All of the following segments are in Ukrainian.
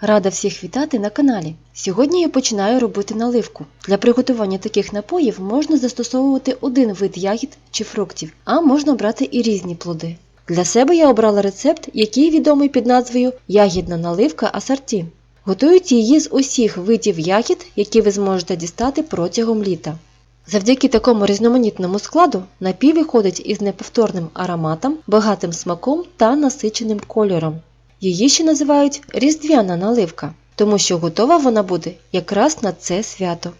Рада всіх вітати на каналі. Сьогодні я починаю робити наливку. Для приготування таких напоїв можна застосовувати один вид ягід чи фруктів, а можна брати і різні плоди. Для себе я обрала рецепт, який відомий під назвою Ягідна наливка асорті. Готують її з усіх видів ягід, які ви зможете дістати протягом літа. Завдяки такому різноманітному складу напій виходить із неповторним ароматом, багатим смаком та насиченим кольором. Її ще називають різдвяна наливка, тому що готова вона буде якраз на це свято.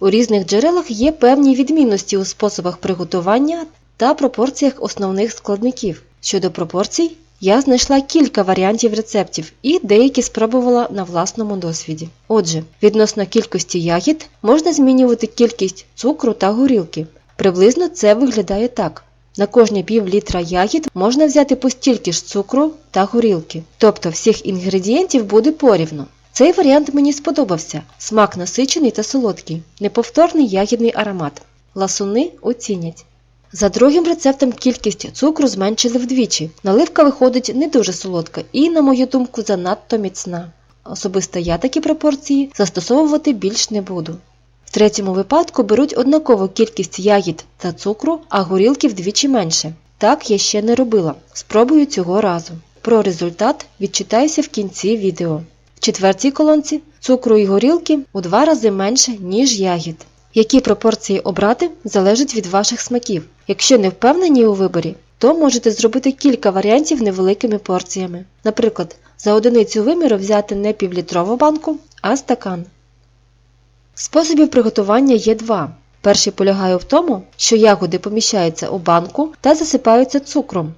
У різних джерелах є певні відмінності у способах приготування та пропорціях основних складників. Щодо пропорцій, я знайшла кілька варіантів рецептів і деякі спробувала на власному досвіді. Отже, відносно кількості ягід можна змінювати кількість цукру та горілки. Приблизно це виглядає так. На кожні пів літра ягід можна взяти по стільки ж цукру та горілки, тобто всіх інгредієнтів буде порівну. Цей варіант мені сподобався. Смак насичений та солодкий, неповторний ягідний аромат. Ласуни оцінять. За другим рецептом кількість цукру зменшили вдвічі. Наливка виходить не дуже солодка і, на мою думку, занадто міцна. Особисто я такі пропорції застосовувати більш не буду. В третьому випадку беруть однакову кількість ягід та цукру, а горілки вдвічі менше. Так я ще не робила. Спробую цього разу. Про результат відчитаюся в кінці відео. В четвертій колонці цукру і горілки у два рази менше, ніж ягід. Які пропорції обрати залежить від ваших смаків. Якщо не впевнені у виборі, то можете зробити кілька варіантів невеликими порціями. Наприклад, за одиницю виміру взяти не півлітрову банку, а стакан. Способів приготування є два. Перший полягає в тому, що ягоди поміщаються у банку та засипаються цукром.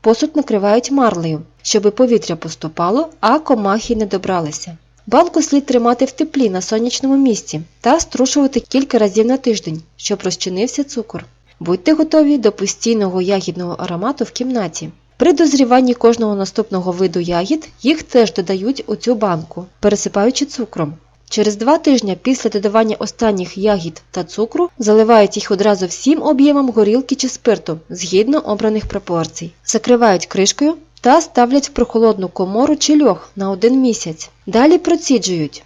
Посуд накривають марлею, щоб повітря поступало, а комахи не добралися. Банку слід тримати в теплі на сонячному місці та струшувати кілька разів на тиждень, щоб розчинився цукор. Будьте готові до постійного ягідного аромату в кімнаті. При дозріванні кожного наступного виду ягід їх теж додають у цю банку, пересипаючи цукром. Через два тижні після додавання останніх ягід та цукру заливають їх одразу всім об'ємом горілки чи спирту згідно обраних пропорцій. Закривають кришкою та ставлять в прохолодну комору чи льох на один місяць. Далі проціджують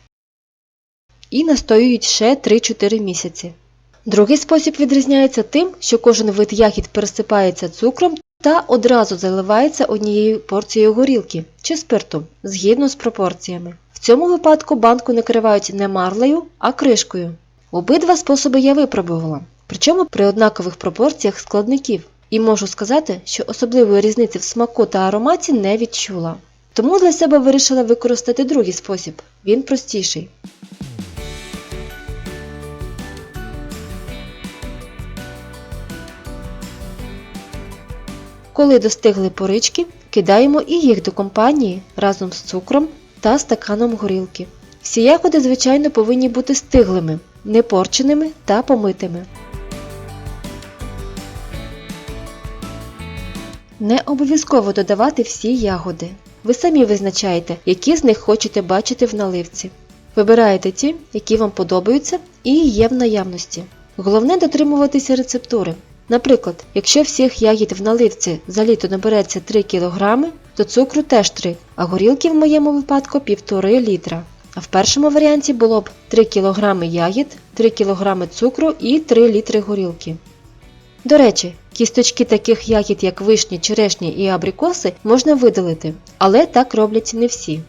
і настоюють ще 3-4 місяці. Другий спосіб відрізняється тим, що кожен вид ягід пересипається цукром та одразу заливається однією порцією горілки чи спирту згідно з пропорціями. Цьому випадку банку накривають не марлею, а кришкою. Обидва способи я випробувала, причому при однакових пропорціях складників. І можу сказати, що особливої різниці в смаку та ароматі не відчула. Тому для себе вирішила використати другий спосіб. Він простіший. Коли достигли порички, кидаємо і їх до компанії разом з цукром та стаканом горілки. Всі ягоди, звичайно, повинні бути стиглими, не порченими та помитими. Не обов'язково додавати всі ягоди. Ви самі визначаєте, які з них хочете бачити в наливці. Вибираєте ті, які вам подобаються і є в наявності. Головне дотримуватися рецептури. Наприклад, якщо всіх ягід в наливці за літо набереться 3 кг, то цукру теж 3, а горілки в моєму випадку 1,5 літра. А в першому варіанті було б 3 кг ягід, 3 кг цукру і 3 літри горілки. До речі, кісточки таких ягід, як вишні, черешні і абрикоси, можна видалити, але так роблять не всі.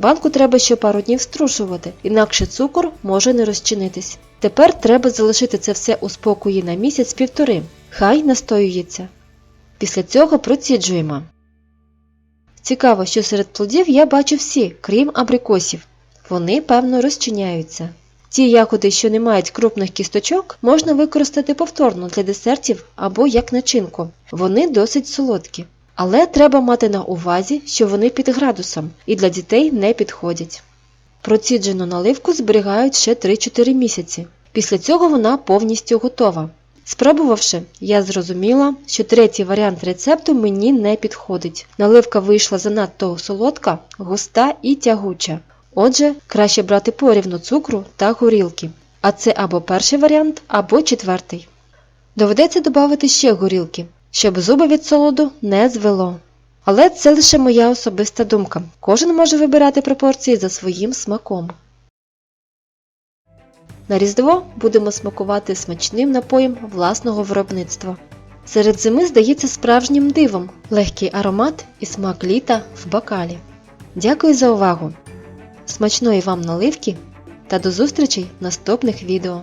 Банку треба ще пару днів струшувати, інакше цукор може не розчинитись. Тепер треба залишити це все у спокої на місяць-півтори. Хай настоюється. Після цього проціджуємо. Цікаво, що серед плодів я бачу всі, крім абрикосів. Вони, певно, розчиняються. Ті ягоди, що не мають крупних кісточок, можна використати повторно для десертів або як начинку. Вони досить солодкі. Але треба мати на увазі, що вони під градусом і для дітей не підходять. Проціджену наливку зберігають ще 3-4 місяці. Після цього вона повністю готова. Спробувавши, я зрозуміла, що третій варіант рецепту мені не підходить. Наливка вийшла занадто солодка, густа і тягуча. Отже, краще брати порівну цукру та горілки. А це або перший варіант, або четвертий. Доведеться додати ще горілки, щоб зуби від солоду не звело. Але це лише моя особиста думка. Кожен може вибирати пропорції за своїм смаком. На Різдво будемо смакувати смачним напоєм власного виробництва. Серед зими здається справжнім дивом легкий аромат і смак літа в бокалі. Дякую за увагу! Смачної вам наливки та до зустрічей в наступних відео!